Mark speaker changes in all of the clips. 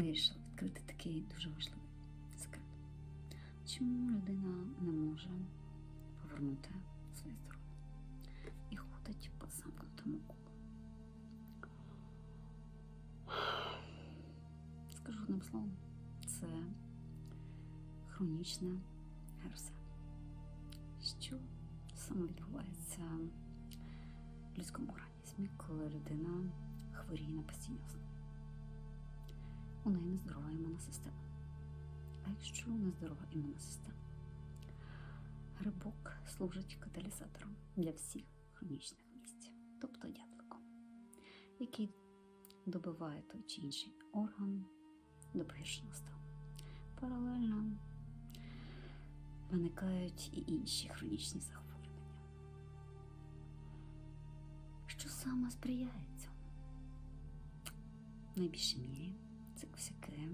Speaker 1: вирішила відкрити такий дуже важливий секрет. Чому людина не може повернути своє здоров'я і ходить по замкнутому колу? Скажу одним словом, це хронічне ГРВС. Що саме відбувається в людському організмі, коли людина хворіє на постійні основи? Неї нездорова імунна система. А якщо нездорова імунна система, грибок служить каталізатором для всіх хронічних місць, тобто дятликом, який добиває той чи інший орган до погіршеного стану. Паралельно виникають і інші хронічні захворювання. Що саме сприяє цьому? В найбільшій мірі це косяки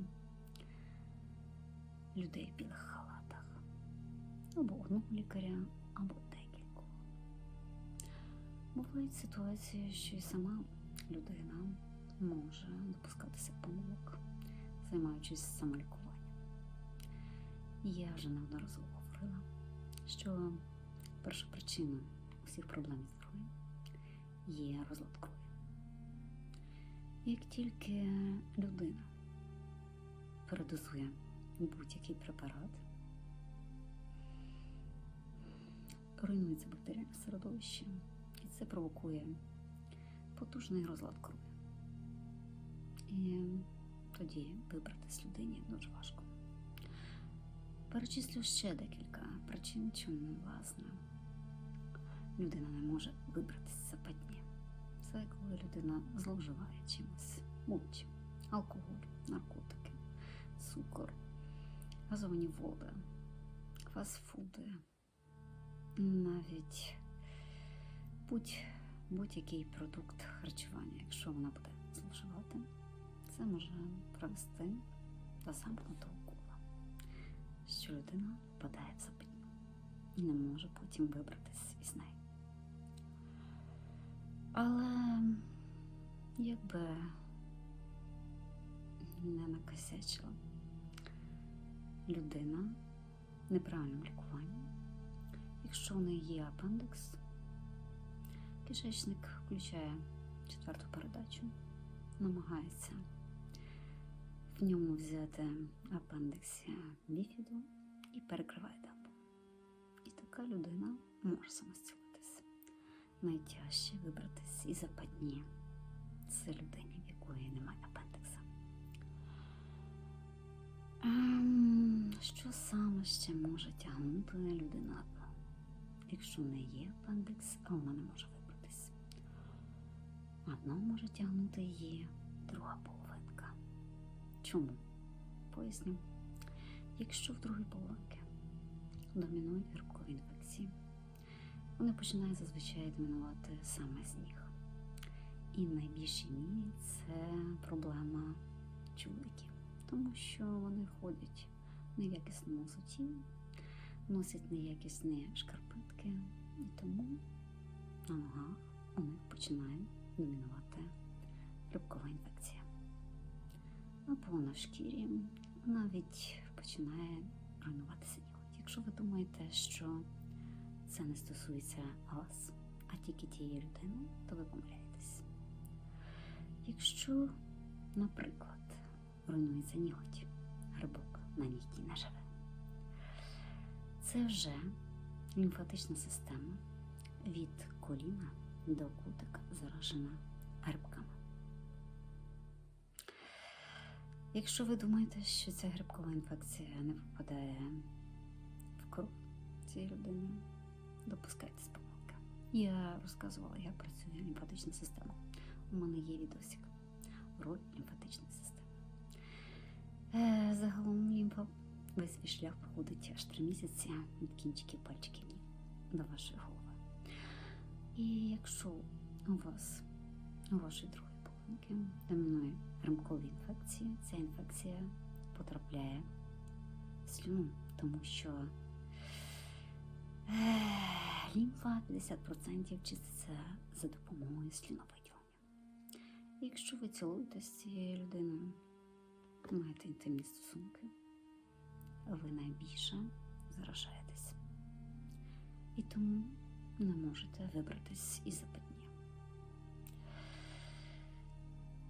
Speaker 1: людей в білих халатах, або одного лікаря, або декількох. Бувають ситуації, що і сама людина може допускатися помилок, займаючись самолікуванням. Я вже неодноразово говорила, що перша причина усіх проблем зі здоров'ям є розлад крові. Як тільки людина передозує будь-який препарат, руйнується бактеріальне середовище, і це провокує потужний розлад крові. І тоді вибратись людині дуже важко. Перечислю ще декілька причин, чому, власне, людина не може вибратися з западні. Це коли людина зловживає чимось, будь алкоголь, наркотики, цукор, газовані води, фастфуди, навіть будь, будь-який продукт харчування, якщо вона буде зловживати, це може привести до замкнутого кола, що людина впадає в западню і не може потім вибратись із неї. Але якби не накосячила людина неправильним лікуванням, якщо в неї є апендикс, кишечник включає четверту передачу, намагається в ньому взяти апендиксія біфіду і перекриває дамбу. І така людина може самостілитися. Найтяжче вибратись із западні. Це людині, в якої немає апендикса. Що саме ще може тягнути людина на дно? Якщо не є апендикс, а вона не може вибратись. На дно може тягнути її друга половинка. Чому? Поясню. Якщо в другій половинки домінують грибкові інфекції, вони починають зазвичай домінувати саме з ніг. І в найбільшій мірі це проблема чоловіків, тому що вони ходять неякісному взутті, носять неякісні шкарпетки, і тому на ногах у них починає домінувати грибкова інфекція. Або на шкірі навіть починає руйнуватися ніготь. Якщо ви думаєте, що це не стосується вас, а тільки тієї людини, то ви помиляєтесь. Якщо, наприклад, руйнується ніготь, грибок на нігті не живе, це вже лімфатична система від коліна до кутика заражена грибками. Якщо ви думаєте, що ця грибкова інфекція не попадає в кров цієї людини, допускайтесь помилки. Я розказувала, як працює лімфатична система. У мене є відосик. Роль лімфатичної системи. Весь свій шлях проходить аж три місяці від кінчиків пальчиків до вашої голови. І якщо у вас у вашої другої половинки домінує гримкові інфекції, ця інфекція потрапляє в слюну, тому що е, лімфа 50% чиститься за допомогою слюновиділення. Якщо ви цілуєтесь з цією людиною, маєте інтимні стосунки, ви найбільше заражаєтесь. І тому не можете вибратись із.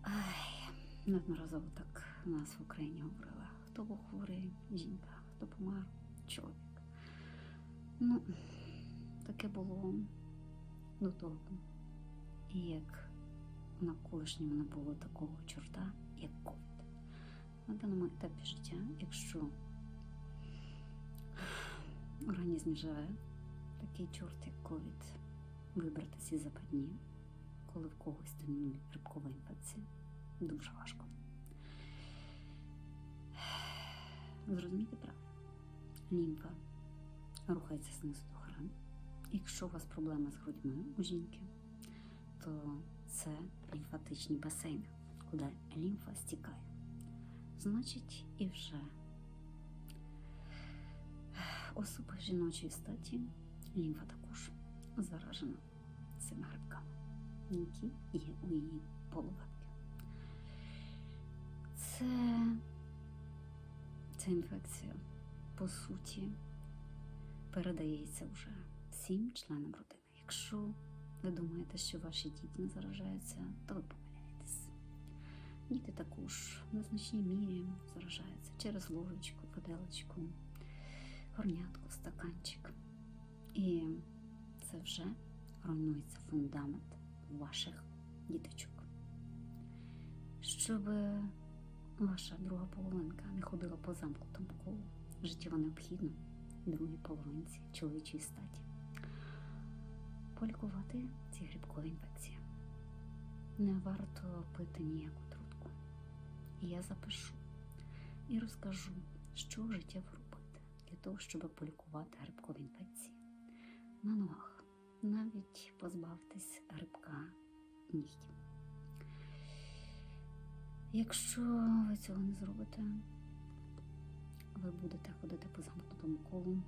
Speaker 1: Ай, неодноразово так у нас в Україні говорила, хто був хворий, жінка, хто помер, чоловік. Ну, таке було до того. І як на колишньому не було такого чорта, як ковід. На даному етапі життя, якщо організмі живе такий чорт, як ковід, вибратися із западні, коли в когось темнує грибкова інфекція, дуже важко. Зрозумійте правильно, лімфа рухається знизу до гори. Якщо у вас проблема з грудьми у жінки, то це лімфатичні басейни, куди лімфа стікає. Значить, і вже особа жіночої статі лімфа також заражена цими грибками, які є у її половинки. Це ця інфекція, по суті, передається вже всім членам родини. Якщо ви думаєте, що ваші діти не заражаються, то ви помиляєтесь. Діти також в незначній мірі заражаються через ложечку, виделочку, горнятку, стаканчик. І це вже руйнується фундамент ваших діточок. Щоб ваша друга половинка не ходила по замкнутому колу, життєво необхідно другій половинці чоловічої статі полікувати ці грибкові інфекції. Не варто пити ніяку трутку. Я запишу і розкажу, що життєво робити для того, щоб полікувати грибкові інфекції на ногах, навіть позбавитись грибка нігтів. Якщо ви цього не зробите, ви будете ходити по замкнутому колу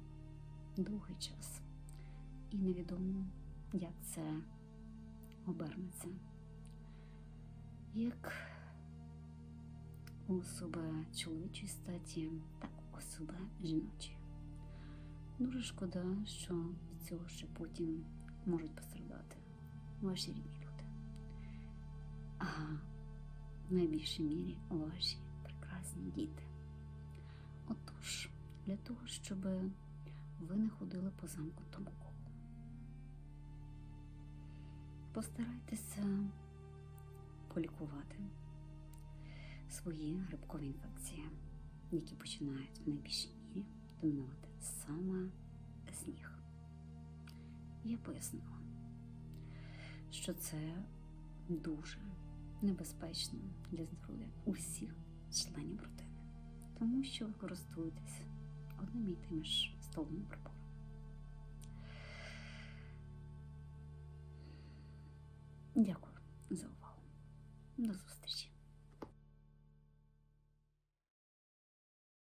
Speaker 1: довгий час. І невідомо, як це обернеться. Як у особи чоловічої статі, так у особи жіночої. Дуже шкода, що від цього ще потім можуть пострадати ваші рідні люди. А в найбільшій мірі ваші прекрасні діти. Отож, для того, щоб ви не ходили по замкнутому колу. Постарайтеся полікувати свої грибкові інфекції, які починають в найбільшій мірі домінувати саме з ніг. Я пояснила, що це дуже небезпечно для здоров'я усіх членів родини, тому що ви користуєтесь одним і тими ж столовими приборами. Дякую за увагу. До зустрічі!